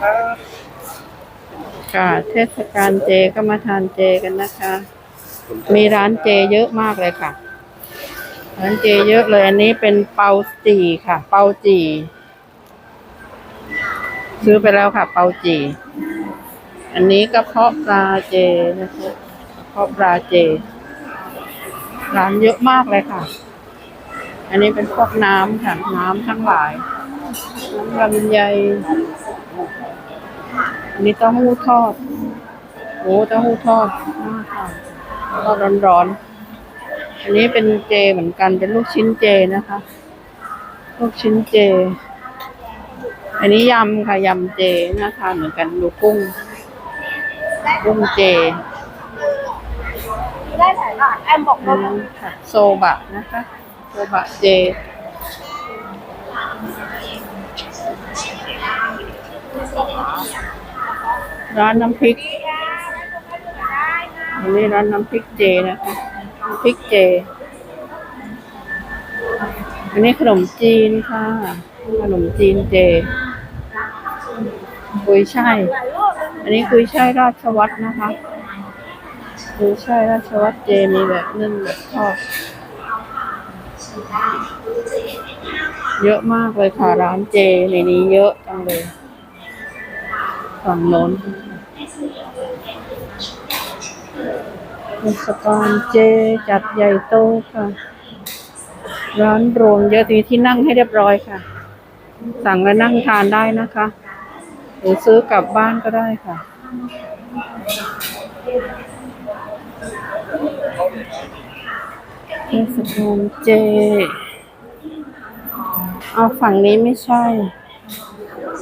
ครับค่ะเทศกาลเจก็มาทานเจกันนะคะ มีร้านเจเยอะมากเลยค่ะ ร้านเจเยอะเลยอันนี้เป็นเปาจีค่ะ เปาจีซื้อไปแล้วค่ะ เปาจีอันนี้กระเพาะปลาเจนะคะกระเพาะปลาเจ ร้านเยอะมากเลยค่ะ อันนี้เป็นพวกน้ำค่ะ น้ำทั้งหลายน้ำลำไย อันนี้เต้าหู้ทอดโอ้เต้าหู้ทอดน่าทานทอดร้อนๆ อันนี้เป็นเจเหมือนกัน เป็นลูกชิ้นเจนะคะ ลูกชิ้นเจ อันนี้ยำค่ะยำเจน่าทานเหมือนกันดูกุ้ง กุ้งเจได้ไหนล่ะแอมบอกอัว่านนั้นค่ะโซบะนะคะโซบะเจ ร้านน้ำพริกอันนี้ร้านน้ำพริกเจนะคะน้ำพริกเจ อันนี้ขนมจีนค่ะ ขนมจีนเจกุยช่ายอันนี้กุยช่ายราชวัตรนะคะกุยช่ายราชวัตรเจมีแบบนึ่งแบบทอดเยอะมากเลยค่ะร้านเจในนี้เยอะจังเลย ฝั่งโน้นเทศกาลเจจัดใหญ่โตค่ะ ร้านรวมเยอะทีที่นั่งให้เรียบร้อยค่ะ สั่งแล้วนั่งทานได้นะคะ หรือซื้อกลับบ้านก็ได้ค่ะเทศกาลเจ เอาฝั่งนี้ไม่ใช่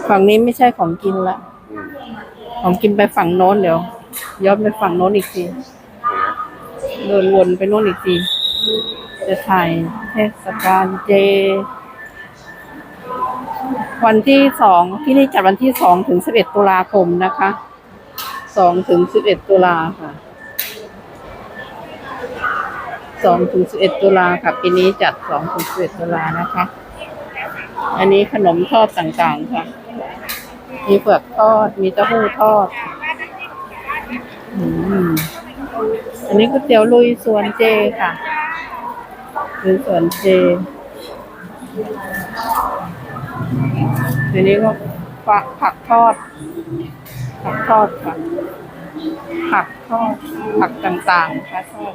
ฝั่งนี้ไม่ใช่ของกินละ ของกินไปฝั่งโน้นเดี๋ยวย้อนไปฝั่งโน้นอีกทีเดินวนไปโน่นอีกที จะถ่ายเทศกาลเจ วันที่สองที่นี่จัดวันที่สองถึงสิบเอ็ดตุลาคมนะคะสองถึงสิบเอ็ดตุลาค่ะสองถึงสิบเอ็ดตุลาค่ะปีนี้จัดสองถึงสิบเอ็ดตุลานะคะ อันนี้ขนมทอดต่างๆค่ะ มีเผือกทอด มีเต้าหู้ทอดอืมอันนี้ก๋วยเตี๋ยวลุยสวนเจค่ะลุยสวนเจอันนี้ก็ผักผักทอด ผักทอดค่ะ ผักทอด ผักต่างๆค่ะทอด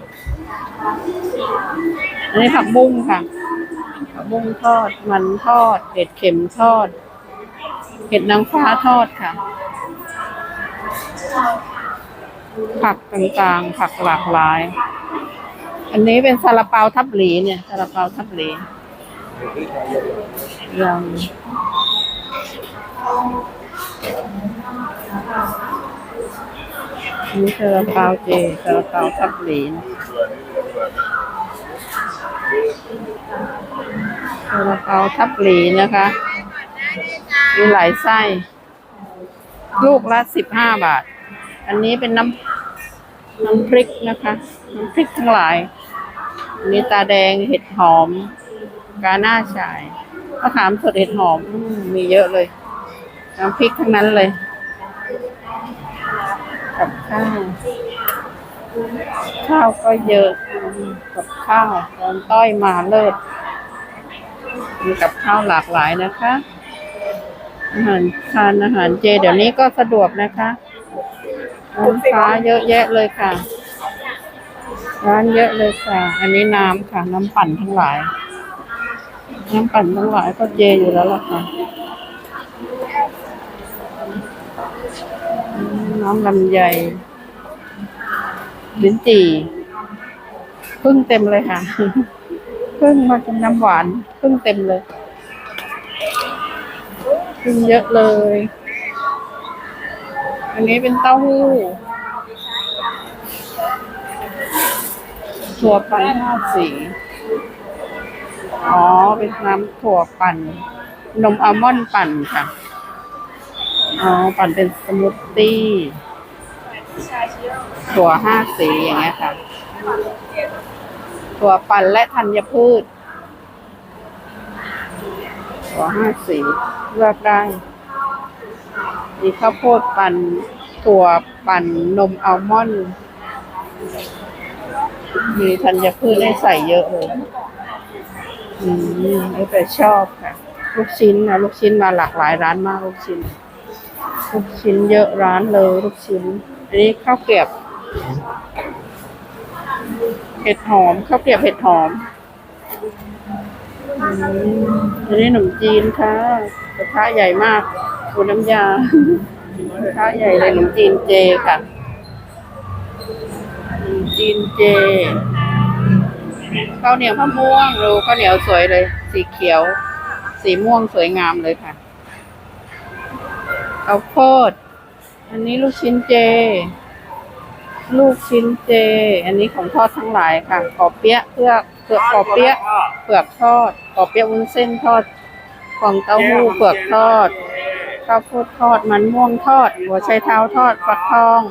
อันนี้ผักบุ้งค่ะผักบุ้งทอด มันทอดเห็ดเข็มทอด เห็ดนางฟ้าทอดค่ะ ผักต่างๆ ผักหลากหลาย อันนี้เป็นซาลาเปาทับหลีเนี่ยซาลาเปาทับหลียังอันนี่ซาลาเปาเจซาลาเปาทับหลีนะซาลาเปาทับหลีนะคะ มีหลายไส้ ลูกละสิบห้าบาท อันนี้เป็นน้ำน้ำพริกนะคะ น้ำพริกทั้งหลายอันนี้ตาแดงเห็ดหอม กาหน้าฉายมะขามสดเห็ดหอมอมมีเยอะเลย น้ำพริกทั้งนั้นเลย กับข้าวข้าวก็เยอะกับข้าวตอนต้อยมาเลิศมีกับข้าวหลากหลายนะคะ อาหารทานอาหารเจ เดี๋ยวนี้ก็สะดวกนะคะร้านค้าเยอะแยะเลยค่ะ ร้านเยอะเลยค่ะ อันนี้น้ำค่ะ น้ำปั่นทั้งหลาย น้ำปั่นทั้งหลายก็เจอยู่แล้วล่ะค่ะอืมน้ำลำไยลิ้นจี่พึ่งเต็มเลยค่ะ พึ่งมาเป็นน้ำหวาน พึ่งเต็มเลย ขึ้นเยอะเลย อันนี้เป็นเต้าหู้ถั่วปั่นห้าสี อ๋อ เป็นน้ำถั่วปั่น นมอัลมอนด์ปั่นค่ะ อ๋อ ปั่นเป็นสมูทตี้ ถั่วห้าสีอย่างเงี้ยค่ะ ถั่วปั่นและธัญพืช ถั่วห้าสีเลือกได้ มีข้าวโพดปั่นถั่วปั่นนมอัลมอนด์ มีธัญพืชให้ใส่เยอะเลย อืมแล้วแต่ชอบค่ะ ลูกชิ้นนะลูกชิ้นมาหลากหลายร้านมากลูกชิ้น ลูกชิ้นเยอะร้านเลยลูกชิ้น อันนี้ข้าวเกรียบ เห็ดหอมข้าวเกรียบเห็ดหอม อันนี้ขนมจีนค่ะกระทะใหญ่มากดูน้ำยากระทะใหญ่เลยขนมจีนเจค่ะขนมจีนเจข้าวเหนียวมะม่วงดูข้าวเหนียวสวยเลย สีเขียว สีม่วงสวยงามเลยค่ะข้าวโพดอันนี้ลูกชิ้นเจ ลูกชิ้นเจ อันนี้ของทอดทั้งหลายค่ะกอเปี๊ยะเพื่อ เผือกกอเปี๊ยะเปลือกทอดกอเปี๊ยะวุ้นเส้นทอดฟองเต้าหู้เปลือกทอดข้าวโพดทอดมันม่วงทอด หัวไชเท้าทอดฟักทอง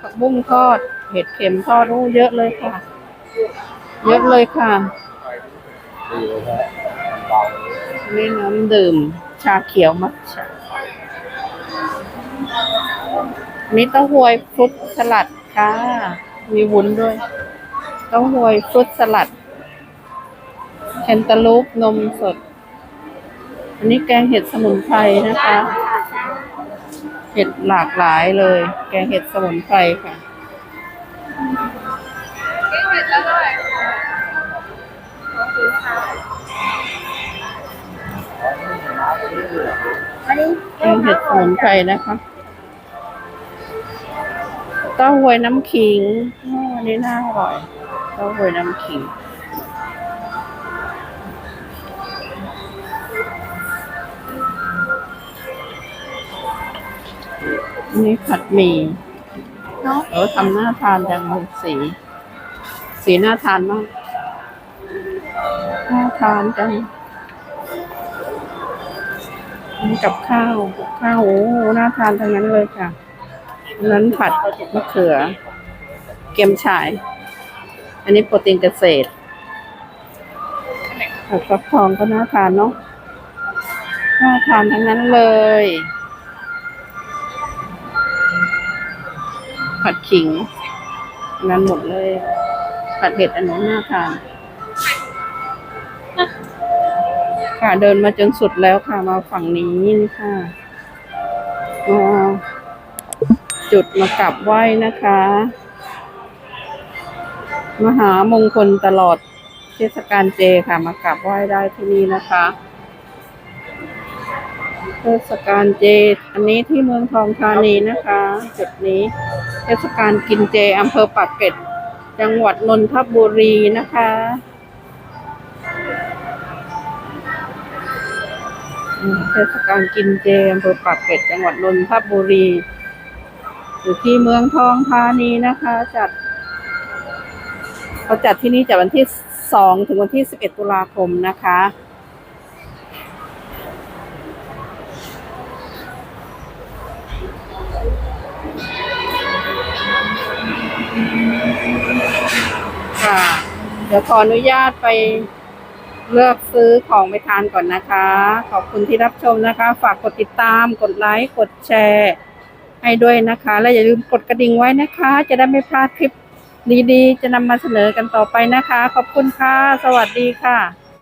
ผักบุ้งทอด เห็ดเข็มทอดโอ้เยอะเลยค่ะ เยอะเลยค่ะนี่น้ำดื่ม ชาเขียวมัทฉะนี่เต้าหวยฟรุตสลัดค่ะ มีวุ้นด้วย เต้าหวยฟรุตสลัด นตาลูปนมสด อันนี้แกงเห็ดสมุนไพรนะคะ เห็ดหลากหลายเลย แกงเห็ดสมุนไพรค่ะแกงเห็ดสมุนไพรนะคะเต้าหวยน้ำขิงอ้ออันนี้น่าอร่อยเต้าหวยน้ำขิง นนี้ผัดหมี่เนาะเออทำหน้าทานจังเลยสี สีน่าทานมากน่าทานจังอันนี้กับข้าวกับข้าวโอ้โหน่าทานทั้งนั้นเลยค่ะอันนั้นผัดมะเขือ เกี๊ยมฉาย อันนี้โปรตีนเกษตรผัดฟักทองก็น่าทานเนาะน่าทานทั้งนั้นเลย ผัดขิงนั้นหมดเลย ผัดเห็ดอันนู้นน่าทานค่ะเดินมาจนสุดแล้วค่ะมาฝั่งนี้นี่ค่ะมาจุดมากราบไหว้นะคะ มหามงคลตลอดเทศกาลเจค่ะ มากราบไหว้ได้ที่นี่นะคะ เทศกาลเจ อันนี้ที่เมืองทองธานีนะคะจุดนี้ เทศกาลกินเจอำเภอปากเกร็ด จังหวัดนนทบุรีนะคะ เทศกาลกินเจอำเภอปากเกร็ด จังหวัดนนทบุรี อยู่ที่เมืองทองธานีนะคะ จัดเขาจัดที่นี่จากวันที่สองถึงวันที่สิบเอ็ดตุลาคมนะคะ ค่ะ เดี๋ยวขออนุญาตไปเลือกซื้อของไปทานก่อนนะคะ ขอบคุณที่รับชมนะคะ ฝากกดติดตาม กดไลค์ กดแชร์ ให้ด้วยนะคะ และอย่าลืมกดกระดิ่งไว้นะคะ จะได้ไม่พลาดคลิปดีๆ จะนำมาเสนอกันต่อไปนะคะ ขอบคุณค่ะ สวัสดีค่ะ